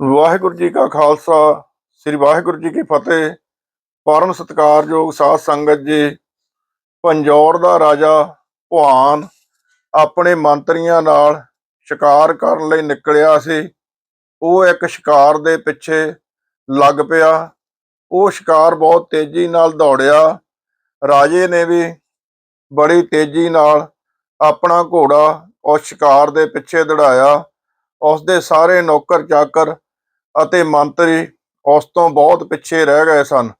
ਵਾਹਿਗੁਰੂ ਜੀ ਕਾ ਖਾਲਸਾ, ਸ੍ਰੀ ਵਾਹਿਗੁਰੂ ਜੀ ਕੀ ਫਤਿਹ। ਪਰਮ ਸਤਿਕਾਰਯੋਗ ਸਾਧ ਸੰਗਤ ਜੀ, ਪੰਜੌਰ ਦਾ ਰਾਜਾ ਭਵਾਨ ਆਪਣੇ ਮੰਤਰੀਆਂ ਨਾਲ ਸ਼ਿਕਾਰ ਕਰਨ ਲਈ ਨਿਕਲਿਆ ਸੀ। ਉਹ ਇੱਕ ਸ਼ਿਕਾਰ ਦੇ ਪਿੱਛੇ ਲੱਗ ਪਿਆ। ਉਹ ਸ਼ਿਕਾਰ ਬਹੁਤ ਤੇਜ਼ੀ ਨਾਲ ਦੌੜਿਆ। ਰਾਜੇ ਨੇ ਵੀ ਬੜੀ ਤੇਜ਼ੀ ਨਾਲ ਆਪਣਾ ਘੋੜਾ ਉਸ ਸ਼ਿਕਾਰ ਦੇ ਪਿੱਛੇ ਦੜਾਇਆ। ਉਸ ਦੇ ਸਾਰੇ ਨੌਕਰ ਚਾਕਰ ਅਤੇ ਮੰਤਰੀ ਉਸ ਤੋਂ ਬਹੁਤ ਪਿੱਛੇ ਰਹਿ ਗਏ ਸਨ।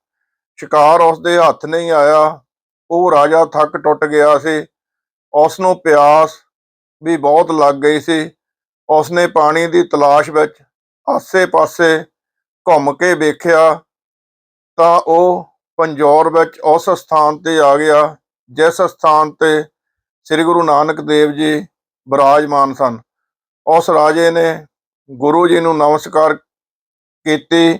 ਸ਼ਿਕਾਰ ਉਸ ਦੇ ਹੱਥ ਨਹੀਂ ਆਇਆ। ਉਹ ਰਾਜਾ ਥੱਕ ਟੁੱਟ ਗਿਆ ਸੀ। ਉਸ ਨੂੰ ਪਿਆਸ ਵੀ ਬਹੁਤ ਲੱਗ ਗਈ ਸੀ। ਉਸ ਨੇ ਪਾਣੀ ਦੀ ਤਲਾਸ਼ ਵਿੱਚ ਆਸੇ-ਪਾਸੇ ਘੁੰਮ ਕੇ ਵੇਖਿਆ ਤਾਂ ਉਹ ਪੰਜੌਰ ਵਿੱਚ ਉਸ ਸਥਾਨ ਤੇ ਆ ਗਿਆ, ਜਿਸ ਸਥਾਨ ਤੇ ਸ੍ਰੀ ਗੁਰੂ ਨਾਨਕ ਦੇਵ ਜੀ ਬਿਰਾਜਮਾਨ ਸਨ। ਉਸ ਰਾਜੇ ਨੇ ਗੁਰੂ ਜੀ ਨੂੰ ਨਮਸਕਾਰ ਕੀਤੀ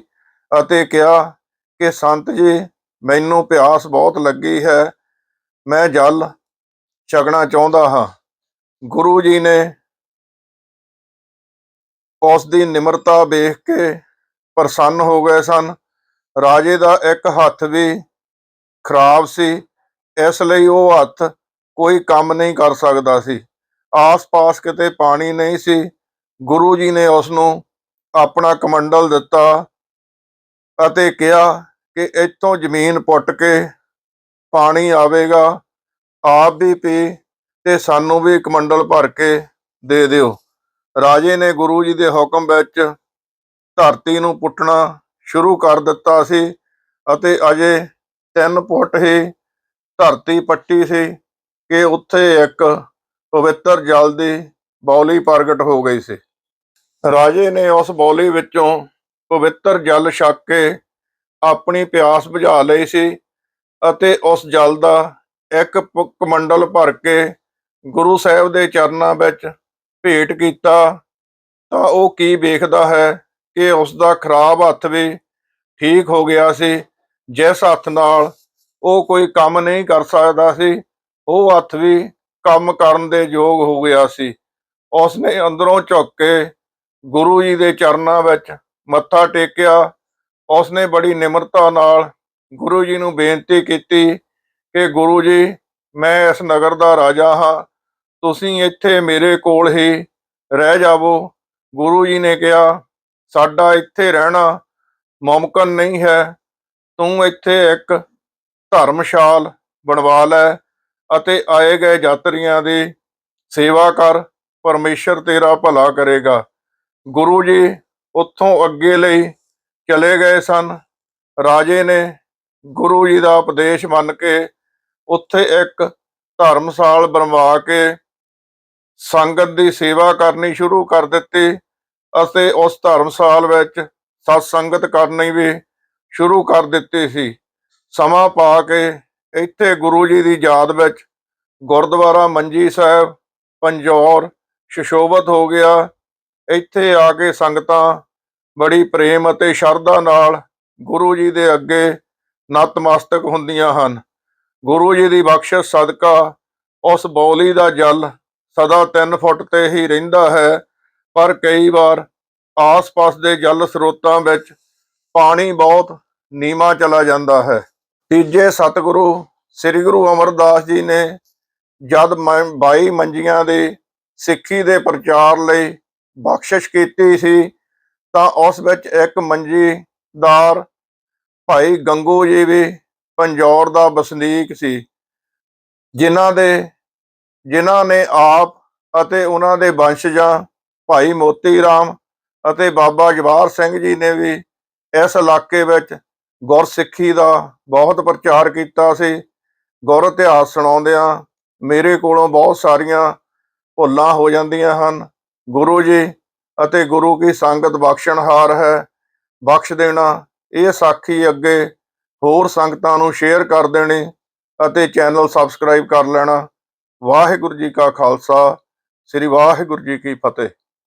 ਅਤੇ ਕਿਹਾ ਕਿ, ਸੰਤ ਜੀ, ਮੈਨੂੰ ਪਿਆਸ ਬਹੁਤ ਲੱਗੀ ਹੈ। ਮੈਂ ਜਲ ਛਕਣਾ ਚਾਹੁੰਦਾ ਹਾਂ। ਗੁਰੂ ਜੀ ਨੇ ਉਸ ਦੀ ਨਿਮਰਤਾ ਵੇਖ ਕੇ ਪ੍ਰਸੰਨ ਹੋ ਗਏ ਸਨ। ਰਾਜੇ ਦਾ ਇੱਕ ਹੱਥ ਵੀ ਖਰਾਬ ਸੀ, ਇਸ ਲਈ ਉਹ ਹੱਥ ਕੋਈ ਕੰਮ ਨਹੀਂ ਕਰ ਸਕਦਾ ਸੀ। ਆਸ-ਪਾਸ ਕਿਤੇ ਪਾਣੀ ਨਹੀਂ ਸੀ। ਗੁਰੂ ਜੀ ਨੇ ਉਸ ਨੂੰ ਆਪਣਾ ਕਮੰਡਲ ਦਿੱਤਾ ਅਤੇ ਕਿਹਾ ਕਿ ਇੱਥੋਂ ਜ਼ਮੀਨ ਪੁੱਟ ਕੇ ਪਾਣੀ ਆਵੇਗਾ, ਆਪ ਵੀ ਪੀ ਤੇ ਸਾਨੂੰ ਵੀ ਕਮੰਡਲ ਭਰ ਕੇ ਦੇ ਦਿਓ। ਰਾਜੇ ਨੇ ਗੁਰੂ ਜੀ ਦੇ ਹੁਕਮ ਵਿੱਚ ਧਰਤੀ ਨੂੰ ਪੁੱਟਣਾ ਸ਼ੁਰੂ ਕਰ ਦਿੱਤਾ ਸੀ ਅਤੇ ਅਜੇ 3 ਫੁੱਟ ਹੀ ਧਰਤੀ ਪੱਟੀ ਸੀ ਕਿ ਉੱਥੇ ਇੱਕ ਪਵਿੱਤਰ ਜਲ ਦੀ ਬੌਲੀ ਪ੍ਰਗਟ ਹੋ ਗਈ ਸੀ। ਰਾਜੇ ਨੇ ਉਸ ਬੌਲੀ ਵਿੱਚੋਂ ਪਵਿੱਤਰ ਜਲ ਛਕ ਕੇ ਆਪਣੀ ਪਿਆਸ ਬੁਝਾ ਲਈ ਸੀ ਅਤੇ ਉਸ ਜਲ ਦਾ ਇੱਕ ਪ- ਕਮੰਡਲ ਭਰ ਕੇ ਗੁਰੂ ਸਾਹਿਬ ਦੇ ਚਰਨਾਂ ਵਿੱਚ ਭੇਟ ਕੀਤਾ। ਤਾਂ ਉਹ ਕੀ ਵੇਖਦਾ ਹੈ ਕਿ ਉਸ ਦਾ ਖਰਾਬ ਹੱਥ ਵੀ ਠੀਕ ਹੋ ਗਿਆ ਸੀ, ਜਿਸ ਹੱਥ ਨਾਲ ਉਹ ਕੋਈ ਕੰਮ ਨਹੀਂ ਕਰ ਸਕਦਾ ਸੀ, ਉਹ ਹੱਥ ਵੀ ਕੰਮ ਕਰਨ ਦੇ ਯੋਗ ਹੋ ਗਿਆ ਸੀ। ਉਸਨੇ ਅੰਦਰੋਂ ਝੁੱਕ ਕੇ ਗੁਰੂ ਜੀ ਦੇ ਚਰਨਾਂ ਵਿੱਚ ਮੱਥਾ ਟੇਕਿਆ ਉਸ ਨੇ ਬੜੀ ਨਿਮਰਤਾ ਨਾਲ ਗੁਰੂ ਜੀ ਨੂੰ ਬੇਨਤੀ ਕੀਤੀ ਕਿ ਗੁਰੂ ਜੀ, ਮੈਂ ਇਸ ਨਗਰ ਦਾ ਰਾਜਾ ਹਾਂ, ਤੁਸੀਂ ਇੱਥੇ ਮੇਰੇ ਕੋਲ ਹੀ ਰਹਿ ਜਾਵੋ। ਗੁਰੂ ਜੀ ਨੇ ਕਿਹਾ, ਸਾਡਾ ਇੱਥੇ ਰਹਿਣਾ ਮੁਮਕਨ ਨਹੀਂ ਹੈ। ਤੂੰ ਇੱਥੇ ਇੱਕ ਧਰਮਸ਼ਾਲ ਬਣਵਾ ਲੈ ਅਤੇ ਆਏ ਗਏ ਯਾਤਰੀਆਂ ਦੀ ਸੇਵਾ ਕਰ, ਪਰਮੇਸ਼ਰ ਤੇਰਾ ਭਲਾ ਕਰੇਗਾ। ਗੁਰੂ ਜੀ ਉੱਥੋਂ ਅੱਗੇ ਲਈ ਚਲੇ ਗਏ ਸਨ। ਰਾਜੇ ਨੇ ਗੁਰੂ ਜੀ ਦਾ ਉਪਦੇਸ਼ ਮੰਨ ਕੇ ਉੱਥੇ ਇੱਕ ਧਰਮਸਾਲ ਬਣਵਾ ਕੇ ਸੰਗਤ ਦੀ ਸੇਵਾ ਕਰਨੀ ਸ਼ੁਰੂ ਕਰ ਦਿੱਤੀ ਅਤੇ ਉਸ ਧਰਮਸਾਲ ਵਿੱਚ ਸਤ ਸੰਗਤ ਕਰਨੀ ਵੀ ਸ਼ੁਰੂ ਕਰ ਦਿੱਤੀ ਸੀ। ਸਮਾਂ ਪਾ ਕੇ ਇੱਥੇ ਗੁਰੂ ਜੀ ਦੀ ਯਾਦ ਵਿੱਚ ਗੁਰਦੁਆਰਾ ਮੰਜੀ ਸਾਹਿਬ, ਪੰਜੌਰ, ਸ਼ਸ਼ੋਭਤ ਹੋ ਗਿਆ। ਇੱਥੇ ਆ ਕੇ ਸੰਗਤਾਂ ਬੜੀ ਪ੍ਰੇਮ ਅਤੇ ਸ਼ਰਧਾ ਨਾਲ ਗੁਰੂ ਜੀ ਦੇ ਅੱਗੇ ਨਤਮਸਤਕ ਹੁੰਦੀਆਂ ਹਨ। ਗੁਰੂ ਜੀ ਦੀ ਬਖਸ਼ਿਸ਼ ਸਦਕਾ ਉਸ ਬੌਲੀ ਦਾ ਜਲ ਸਦਾ 3 ਫੁੱਟ ਤੇ ਹੀ ਰਹਿੰਦਾ ਹੈ, ਪਰ ਕਈ ਵਾਰ ਆਸ-ਪਾਸ ਦੇ ਜਲ ਸਰੋਤਾਂ ਵਿੱਚ ਪਾਣੀ ਬਹੁਤ ਨੀਵਾਂ ਚਲਾ ਜਾਂਦਾ ਹੈ। ਤੀਜੇ ਸਤਿਗੁਰੂ ਸ੍ਰੀ ਗੁਰੂ ਅਮਰਦਾਸ ਜੀ ਨੇ ਜਦ ਮੈਂ 22 ਮੰਜੀਆਂ ਦੇ ਸਿੱਖੀ ਦੇ ਪ੍ਰਚਾਰ ਲਈ ਬਖਸ਼ਿਸ਼ ਕੀਤੀ ਸੀ, ਤਾਂ ਉਸ ਵਿੱਚ ਇੱਕ ਮੰਜੀਦਾਰ ਭਾਈ ਗੰਗੂ ਜੀ ਵੀ ਪੰਜੌਰ ਦਾ ਵਸਨੀਕ ਸੀ, ਜਿਨ੍ਹਾਂ ਦੇ, ਜਿਨ੍ਹਾਂ ਨੇ ਆਪ ਅਤੇ ਉਹਨਾਂ ਦੇ ਵੰਸ਼ਜਾਂ ਭਾਈ ਮੋਤੀ ਰਾਮ ਅਤੇ ਬਾਬਾ ਜਵਾਰ ਸਿੰਘ ਜੀ ਨੇ ਵੀ ਇਸ ਇਲਾਕੇ ਵਿੱਚ ਗੁਰਸਿੱਖੀ ਦਾ ਬਹੁਤ ਪ੍ਰਚਾਰ ਕੀਤਾ ਸੀ। ਗੁਰ ਇਤਿਹਾਸ ਸੁਣਾਉਂਦਿਆਂ ਮੇਰੇ ਕੋਲੋਂ ਬਹੁਤ ਸਾਰੀਆਂ ਭੁੱਲਾਂ ਹੋ ਜਾਂਦੀਆਂ ਹਨ। ਗੁਰੂ ਜੀ ਅਤੇ ਗੁਰੂ ਕੀ ਸੰਗਤ ਬਖਸ਼ਣਹਾਰ ਹੈ। ਬਖਸ਼ ਦੇਣਾ, ਇਹ ਸਾਖੀ ਅੱਗੇ ਹੋਰ ਸੰਗਤਾਂ ਨੂੰ ਸ਼ੇਅਰ ਕਰ ਦੇਣੀ ਅਤੇ ਚੈਨਲ ਸਬਸਕ੍ਰਾਈਬ ਕਰ ਲੈਣਾ। ਵਾਹਿਗੁਰੂ ਜੀ ਕਾ ਖਾਲਸਾ, ਸ੍ਰੀ ਵਾਹਿਗੁਰੂ ਜੀ ਕੀ ਫਤਿਹ।